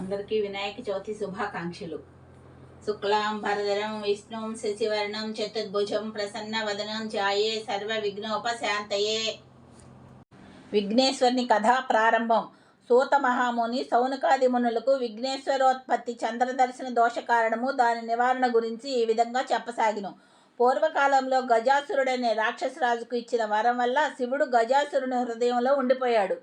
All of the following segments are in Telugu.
అందరికీ వినాయక చవితి శుభాకాంక్షలు. శుక్లాం భరధరం విష్ణుం శశివర్ణం చతుర్భుజం ప్రసన్న వదనం ఛాయే సర్వ విఘ్నోపశాంతయే విఘ్నేశ్వరుని కథా ప్రారంభం. సూత మహాముని సౌనకాది మునులకు విఘ్నేశ్వరోత్పత్తి చంద్రదర్శన దోష కారణము దాని నివారణ గురించి ఈ విధంగా చెప్పసాగిను. పూర్వకాలంలో గజాసురుడనే రాక్షసరాజుకు ఇచ్చిన వరం వల్ల శివుడు గజాసురుని హృదయంలో ఉండిపోయాడు.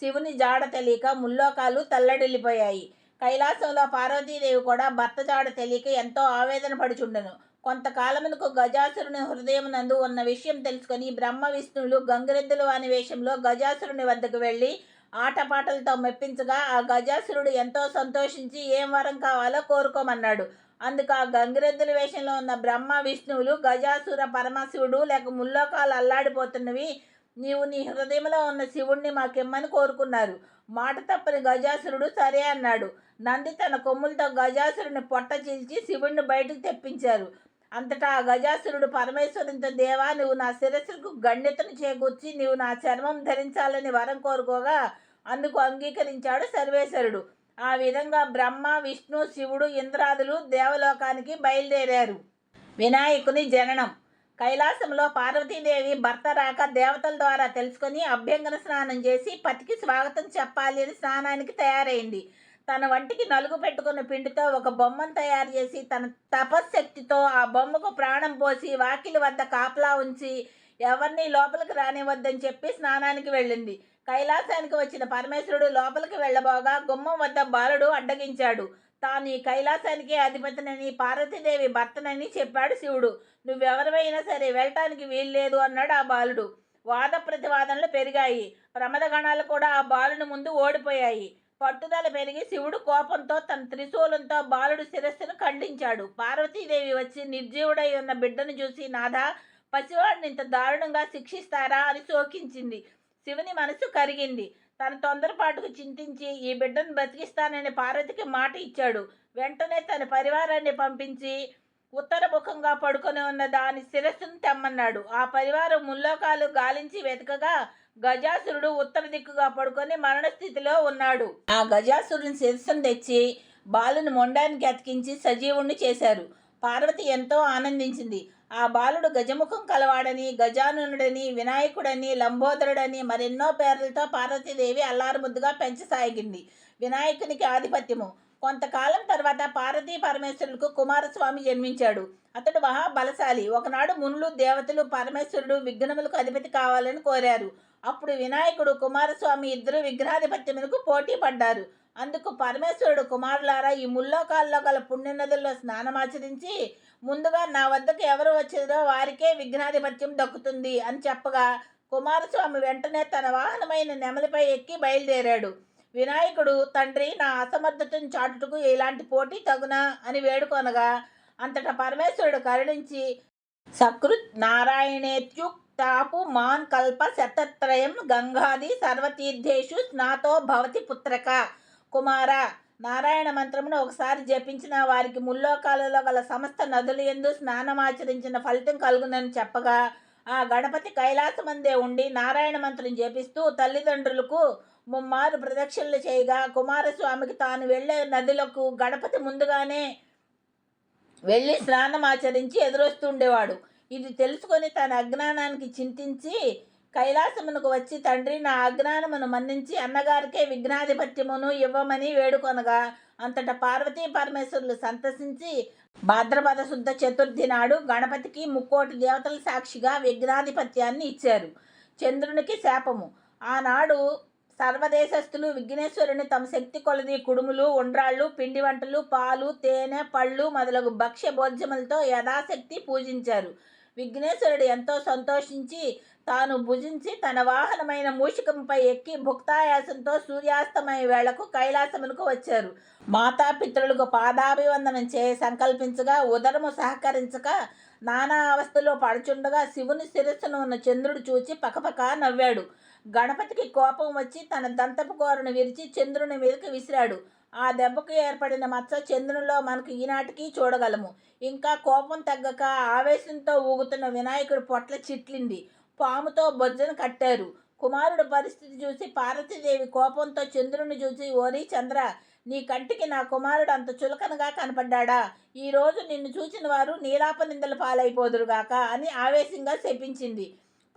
శివుని జాడ తెలియక ముల్లోకాలు తల్లడిల్లిపోయాయి. కైలాసంలో పార్వతీదేవి కూడా భర్త జాడ తెలియక ఎంతో ఆవేదన పడుచుండెను. కొంతకాలమునకు గజాసురుని హృదయం నందు ఉన్న విషయం తెలుసుకొని బ్రహ్మ విష్ణువులు గంగిరెద్దులు అనే వేషంలో గజాసురుని వద్దకు వెళ్ళి ఆటపాటలతో మెప్పించగా ఆ గజాసురుడు ఎంతో సంతోషించి ఏం వరం కావాలో కోరుకోమన్నాడు. అందుకు ఆ గంగిరెద్దుల వేషంలో ఉన్న బ్రహ్మ విష్ణువులు గజాసుర పరమశివుడు లేక ముల్లోకాలు అల్లాడిపోతున్నవి నీవు నీ హృదయంలో ఉన్న శివుణ్ణి మాకిమ్మని కోరుకున్నారు. మాట తప్పని గజాసురుడు సరే అన్నాడు. నంది తన కొమ్ములతో గజాసురుని పొట్ట చీల్చి శివుణ్ణి బయటకు తెప్పించారు. అంతటా ఆ గజాసురుడు పరమేశ్వరునితో దేవా నువ్వు నా శిరస్సుకు గణ్యతను చేకూర్చి నీవు నా చర్మం ధరించాలని వరం కోరుకోగా అందుకు అంగీకరించాడు సర్వేశ్వరుడు. ఆ విధంగా బ్రహ్మ విష్ణు శివుడు ఇంద్రాదులు దేవలోకానికి బయలుదేరారు. వినాయకుని జననం. కైలాసంలో పార్వతీదేవి భర్త రాక దేవతల ద్వారా తెలుసుకొని అభ్యంగన స్నానం చేసి పతికి స్వాగతం చెప్పాలి అని స్నానానికి తయారైంది. తన వంటికి నలుగు పెట్టుకున్న పిండితో ఒక బొమ్మను తయారు చేసి తన తపశ్శక్తితో ఆ బొమ్మకు ప్రాణం పోసి వాకిలి వద్ద కాపలా ఉంచి ఎవరిని లోపలికి రానివద్దని చెప్పి స్నానానికి వెళ్ళింది. కైలాసానికి వచ్చిన పరమేశ్వరుడు లోపలికి వెళ్ళబోగా గుమ్మం వద్ద బాలుడు అడ్డగించాడు. తాను ఈ కైలాసానికి అధిపతినని పార్వతీదేవి భర్తనని చెప్పాడు శివుడు. నువ్వెవరివైనా సరే వెళ్ళటానికి వీల్లేదు అన్నాడు ఆ బాలుడు. వాద ప్రతివాదనలు పెరిగాయి. ప్రమదగణాలు కూడా ఆ బాలుని ముందు ఓడిపోయాయి. పట్టుదల పెరిగి శివుడు కోపంతో తన త్రిశూలంతో బాలుడు శిరస్సును ఖండించాడు. పార్వతీదేవి వచ్చి నిర్జీవుడై ఉన్న బిడ్డను చూసి నాథా పసివాడిని ఇంత దారుణంగా శిక్షిస్తారా? అని శోకించింది. శివుని మనసు కరిగింది. తన తొందరపాటుకు చింతించి ఈ బిడ్డను బతికిస్తానని పార్వతికి మాట ఇచ్చాడు. వెంటనే తన పరివారాన్ని పంపించి ఉత్తర ముఖంగా పడుకొని ఉన్న దాని శిరస్సును తెమ్మన్నాడు. ఆ పరివారం ముల్లోకాలు గాలించి వెతకగా గజాసురుడు ఉత్తర దిక్కుగా పడుకొని మరణస్థితిలో ఉన్నాడు. ఆ గజాసురుని శిరస్సును తెచ్చి బాలుని మొండానికి అతికించి సజీవుణ్ణి చేశారు. పార్వతి ఎంతో ఆనందించింది. ఆ బాలుడు గజముఖం కలవాడని గజానునుడని వినాయకుడని లంబోదరుడని మరెన్నో పేర్లతో పార్వతీదేవి అల్లారుముద్దుగా పెంచసాగింది. వినాయకునికి ఆధిపత్యము. కొంతకాలం తర్వాత పార్వతీ పరమేశ్వరులకు కుమారస్వామి జన్మించాడు. అతడు మహాబలశాలి ఒకనాడు మునులు దేవతలు పరమేశ్వరుడు విఘ్నములకు అధిపతి కావాలని కోరారు. అప్పుడు వినాయకుడు కుమారస్వామి ఇద్దరు విగ్రహాధిపత్యములకు పోటీ పడ్డారు. అందుకు పరమేశ్వరుడు కుమారులారా ఈ ముల్లోకాల్లో గల పుణ్యనదుల్లో స్నానమాచరించి ముందుగా నా వద్దకు ఎవరు వచ్చిందో వారికే విఘ్నాధిపత్యం దక్కుతుంది అని చెప్పగా కుమారస్వామి వెంటనే తన వాహనమైన నెమలిపై ఎక్కి బయలుదేరాడు. వినాయకుడు తండ్రి నా అసమర్థతను చాటుటకు ఇలాంటి పోటీ తగునా అని వేడుకొనగా అంతటా పరమేశ్వరుడు కరుణించి సకృత్ తాపు మాన్ కల్ప శతత్రయం గంగాది సర్వతీర్థేషు స్నాతో భవతి పుత్రక. కుమార నారాయణ మంత్రమును ఒకసారి జపించిన వారికి ముల్లోకాలలో గల సమస్త నదులు ఎందు స్నానమాచరించిన ఫలితం కలుగునని చెప్పగా ఆ గణపతి కైలాసమందే ఉండి నారాయణ మంత్రం జపిస్తూ తల్లిదండ్రులకు ముమ్మారు ప్రదక్షిణలు చేయగా కుమారస్వామికి తాను వెళ్ళే నదులకు గణపతి ముందుగానే వెళ్ళి స్నానం ఆచరించి ఎదురొస్తుండేవాడు ఇది తెలుసుకొని తన అజ్ఞానానికి చింతించి కైలాసమునకు వచ్చి తండ్రి నా అజ్ఞానమును మన్నించి అన్నగారికే విఘ్నాధిపత్యమును ఇవ్వమని వేడుకొనగా అంతటా పార్వతీ పరమేశ్వరులు సంతసించి భాద్రపద శుద్ధ చతుర్థి నాడు గణపతికి ముక్కోటి దేవతల సాక్షిగా విఘ్నాధిపత్యాన్ని ఇచ్చారు. చంద్రునికి శాపము. ఆనాడు సర్వదేశస్థులు విఘ్నేశ్వరుని తమ శక్తి కొలది కుడుములు ఉండ్రాళ్ళు పిండి వంటలు పాలు తేనె పళ్ళు మొదలగు భక్ష్య భోజ్యములతో యథాశక్తి పూజించారు. విఘ్నేశ్వరుడు ఎంతో సంతోషించి తాను భుజించి తన వాహనమైన మూషికంపై ఎక్కి భుక్తాయాసంతో సూర్యాస్తమయ వేళకు కైలాసమునకు వచ్చారు. మాతాపితృలకు పాదాభివందనం చే సంకల్పించగా ఉదరము సహకరించక నానా అవస్థలో పడుచుండగా శివుని శిరస్సును ఉన్న చంద్రుడు చూచి పకపక నవ్వాడు. గణపతికి కోపం వచ్చి తన దంతపు కోరను విరిచి చంద్రుని మీదకి విసిరాడు. ఆ దెబ్బకు ఏర్పడిన మచ్చ చంద్రునిలో మనకు ఈనాటికి చూడగలము. ఇంకా కోపం తగ్గక ఆవేశంతో ఊగుతున్న వినాయకుడి పొట్ల చిట్లింది. పాముతో బొజ్జను కట్టారు. కుమారుడు పరిస్థితి చూసి పార్వతీదేవి కోపంతో చంద్రుని చూసి ఓరి చంద్ర నీ కంటికి నా కుమారుడు అంత చులకనగా కనపడ్డాడా? ఈరోజు నిన్ను చూచిన వారు నీలాప నిందల పాలైపోదురుగాక అని ఆవేశంగా శపించింది.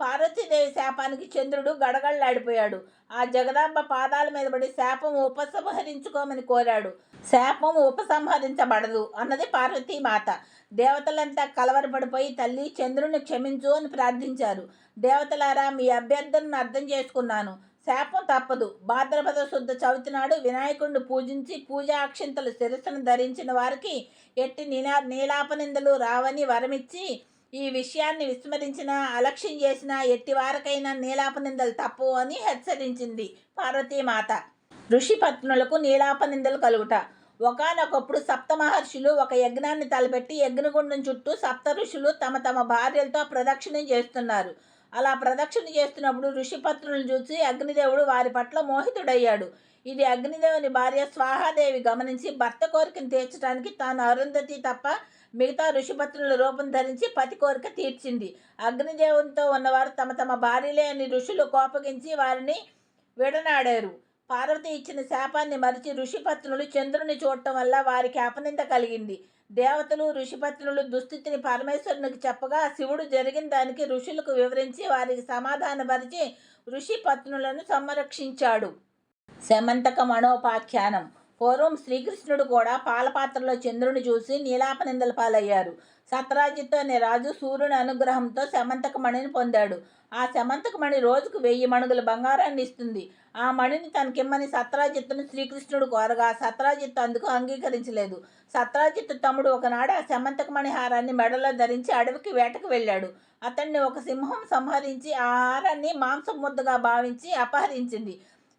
పార్వతీదేవి శాపానికి చంద్రుడు గడగడలాడిపోయాడు. ఆ జగదాంబ పాదాల మీద పడి శాపం ఉపసంహరించుకోమని కోరాడు. శాపం ఉపసంహరించబడదు అన్నది పార్వతీ మాత దేవతలంతా కలవరపడిపోయి తల్లి చంద్రుని క్షమించు అని ప్రార్థించారు. దేవతలారా మీ అభ్యర్థనను అర్థం చేసుకున్నాను. శాపం తప్పదు. భాద్రపద శుద్ధ చవితి నాడు వినాయకుడిని పూజించి పూజా అక్షింతలు శిరస్సును ధరించిన వారికి ఎట్టి నీలా నీలాపనిందలు రావని వరమిచ్చి ఈ విషయాన్ని విస్మరించిన అలక్ష్యం చేసిన ఎట్టివారకైనా నీలాపనిందలు తప్పు అని హెచ్చరించింది పార్వతీమాత. ఋషి పత్నులకు నీలాపనిందలు కలుగుట. ఒకనొకప్పుడు సప్త మహర్షులు ఒక యజ్ఞాన్ని తలపెట్టి యజ్ఞగుండం చుట్టూ సప్త ఋషులు తమ తమ భార్యలతో ప్రదక్షిణం చేస్తున్నారు. అలా ప్రదక్షిణ చేస్తున్నప్పుడు ఋషిపత్రులను చూసి అగ్నిదేవుడు వారి పట్ల మోహితుడయ్యాడు. ఇది అగ్నిదేవుని భార్య స్వాహాదేవి గమనించి భర్త కోరికను తీర్చడానికి తాను అరుంధతి తప్ప మిగతా ఋషిపత్రుల రూపం ధరించి పతి కోరిక తీర్చింది. అగ్నిదేవునితో ఉన్నవారు తమ తమ భార్యలే అని ఋషులు కోపగించి వారిని విడనాడారు. పార్వతి ఇచ్చిన శాపాన్ని మరిచి ఋషిపత్నులు చంద్రుని చూడటం వల్ల వారికి అపనింద కలిగింది. దేవతలు ఋషిపత్నులు దుస్థితిని పరమేశ్వరునికి చెప్పగా శివుడు జరిగిన దానికి ఋషులకు వివరించి వారికి సమాధానపరిచి ఋషిపత్నులను సంరక్షించాడు. శమంతక మనోపాఖ్యానం. పూర్వం శ్రీకృష్ణుడు కూడా పాలపాత్రలో చంద్రుని చూసి నీలాపనిందల పాలయ్యారు. సత్రాజిత్ అనే రాజు సూర్యుని అనుగ్రహంతో శమంతకమణిని పొందాడు. ఆ శమంతకమణి రోజుకు వెయ్యి మణుగుల బంగారాన్ని ఇస్తుంది. ఆ మణిని తనకిమ్మని సత్రాజిత్తును శ్రీకృష్ణుడు కోరగా సత్రాజిత్తు అందుకు అంగీకరించలేదు. సత్రాజిత్తు తమ్ముడు ఒకనాడు ఆ శమంతక మణి హారాన్ని మెడలో ధరించి అడవికి వేటకు వెళ్ళాడు. అతన్ని ఒక సింహం సంహరించి ఆ హారాన్ని మాంసం ముద్దగా భావించి అపహరించింది.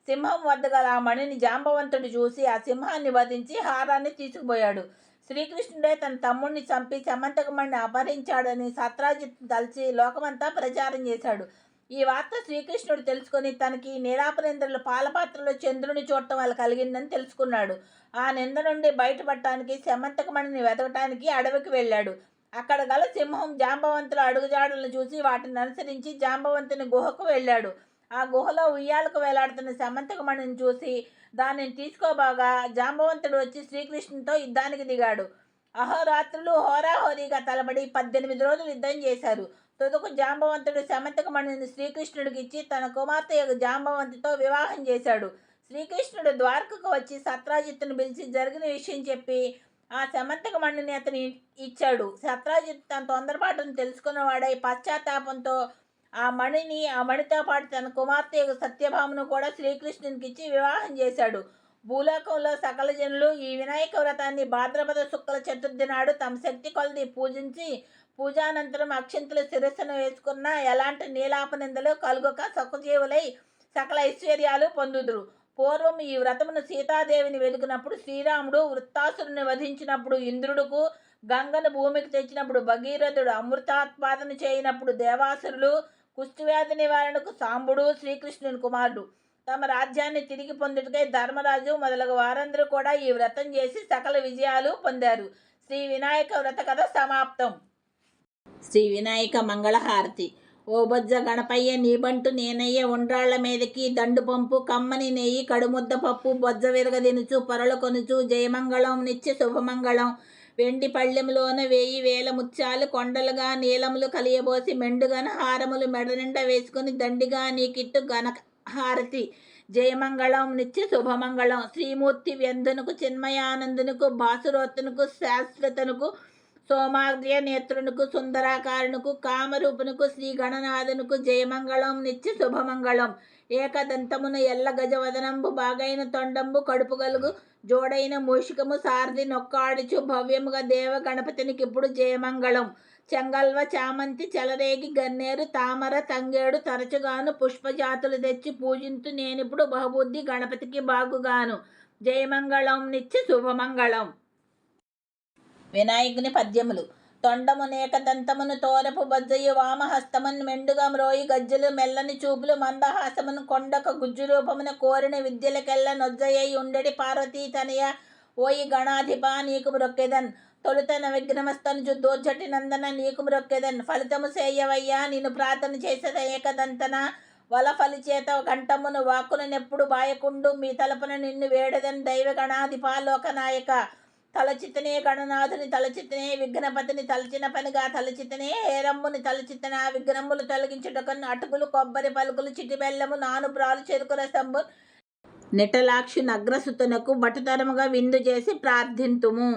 సింహం వద్ద గల ఆ మణిని జాంబవంతుడు చూసి ఆ సింహాన్ని వధించి హారాన్ని తీసుకుపోయాడు. శ్రీకృష్ణుడే తన తమ్ముడిని చంపి సమంతకమణిని అపహరించాడని సత్రాజిత్ తలిచి లోకమంతా ప్రచారం చేశాడు. ఈ వార్త శ్రీకృష్ణుడు తెలుసుకుని తనకి నిరాపరేంద్రుల పాలపాత్రలో చంద్రుని చూడటం వల్ల కలిగిందని తెలుసుకున్నాడు. ఆ నింద నుండి బయటపడటానికి శమంతకమణిని వెతకటానికి అడవికి వెళ్ళాడు. అక్కడ గల సింహం జాంబవంతుల అడుగుజాడలను చూసి వాటిని అనుసరించి జాంబవంతుని గుహకు వెళ్ళాడు. ఆ గుహలో ఉయ్యాలకు వేలాడుతున్న సమంతకమణిని చూసి దానిని తీసుకోబోగా జాంబవంతుడు వచ్చి శ్రీకృష్ణునితో యుద్ధానికి దిగాడు. అహోరాత్రులు హోరాహోరీగా తలబడి పద్దెనిమిది రోజులు యుద్ధం చేశారు. తుదకు జాంబవంతుడు సమంతకమణిని శ్రీకృష్ణుడికి ఇచ్చి తన కుమార్తె జాంబవంతితో వివాహం చేశాడు. శ్రీకృష్ణుడు ద్వారకకు వచ్చి సత్రాజిత్తును పిలిచి జరిగిన విషయం చెప్పి ఆ సమంతకమణిని అతని ఇచ్చాడు. సత్రాజిత్ తన తొందరపాటును తెలుసుకున్నవాడై పశ్చాత్తాపంతో ఆ మణిని ఆ మణితో పాటు తన కుమార్తె సత్యభామను కూడా శ్రీకృష్ణునికి ఇచ్చి వివాహం చేశాడు. భూలోకంలో సకల జనులు ఈ వినాయక వ్రతాన్ని భాద్రపద శుక్ల చతుర్థి నాడు తమ శక్తి కొలది పూజించి పూజానంతరం అక్షింతలు శిరస్సును వేసుకున్న ఎలాంటి నీలాపనిందలు కలుగక సకుజీవులై సకల ఐశ్వర్యాలు పొందుదురు. పూర్వం ఈ వ్రతమును సీతాదేవిని వెదుకునప్పుడు శ్రీరాముడు వృత్తాసురుని వధించినప్పుడు ఇంద్రుడుకు గంగను భూమికి తెచ్చినప్పుడు భగీరథుడు అమృతాత్పాదన చేయనప్పుడు దేవాసురులు కుష్ఠవ్యాధి నివారణకు సాంబుడు శ్రీకృష్ణుని కుమారుడు. తమ రాజ్యాన్ని తిరిగి పొందుటకై ధర్మరాజు మొదలగు వారందరూ కూడా ఈ వ్రతం చేసి సకల విజయాలు పొందారు. శ్రీ వినాయక వ్రత కథ సమాప్తం. శ్రీ వినాయక మంగళహారతి. ఓ బొజ్జ గణపయ్య నీబంటు నేనయ్య ఉండ్రాళ్ళ మీదకి దండు పంపు కమ్మని నెయ్యి కడుముద్ద పప్పు బొజ్జ విరగదినుచు పొరలు కొనుచు జయమంగళం నిత్య శుభమంగళం వెండి పళ్ళెములోన వేయి వేల ముత్యాలు కొండలుగా నీలములు కలియబోసి మెండుగన హారములు మెడ నిండా వేసుకుని దండిగా నీకిట్టు గణ హారతి. జయమంగళం నిత్య శుభమంగళం. శ్రీమూర్తి వ్యంధనుకు చిన్మయానందునకు బాసురోత్తునకు శాశ్వతనుకు సోమాగ్ర్య నేత్రునకు సుందరాకారునకు కామరూపునకు శ్రీ గణనాథునుకు జయమంగళం నిత్య శుభమంగళం. ఏకదంతమున ఎల్ల గజవదనంబు బాగైన తొండంబు కడుపు గలుగు జోడైన మూషికము సారథి నొక్కాడుచు భవ్యముగా దేవ గణపతినికి ఇప్పుడు జయమంగళం. చెంగల్వ చామంతి చెలరేగి గన్నేరు తామర తంగేడు తరచుగాను పుష్పజాతులు తెచ్చి పూజింతు నేనిప్పుడు బహుబుద్ధి గణపతికి బాగుగాను. జయమంగళం నిత్య శుభమంగళం. వినాయకుని పద్యములు. తొండమునేక దంతమును తోరపు బజ్జయ్య వామహస్తమును మెండుగా మ్రోయి గజ్జలు మెల్లని చూపులు మందహాసమును కొండక గుజ్జు రూపమున కోరిన విద్యలకెల్ల నొజ్జయ్యి ఉండడి పార్వతీ తనయ ఓయి గణాధిప నీకు మ్రొక్కెదన్. తొలుతన విఘ్నమస్తనుజు దోర్జటి నందన నీకు మ్రొక్కెదన్. ఫలితము సేయవయ్యా నేను ప్రార్థన చేసేద ఏకదంతన. వలఫలి చేత కంఠమును వాక్కును నెప్పుడు బాయకుండు మీ తలపున నిన్ను వేడదని దైవ గణాధిపాలోక నాయక తలచితనే గణనాథుని తలచితనే విఘ్నపతిని తలచిన పనిగా తలచితనే హేరమ్ముని తలచితన ఆ విఘ్నములు తొలగించుటకు అటుకులు కొబ్బరి పలుకులు చిటిబెల్లము నానుబ్రాలు నాను బ్రాలు చెరుకు రసంబు నిటలాక్షి నగ్రసుతునకు బటుతరముగా విందు చేసి ప్రార్థింతుము.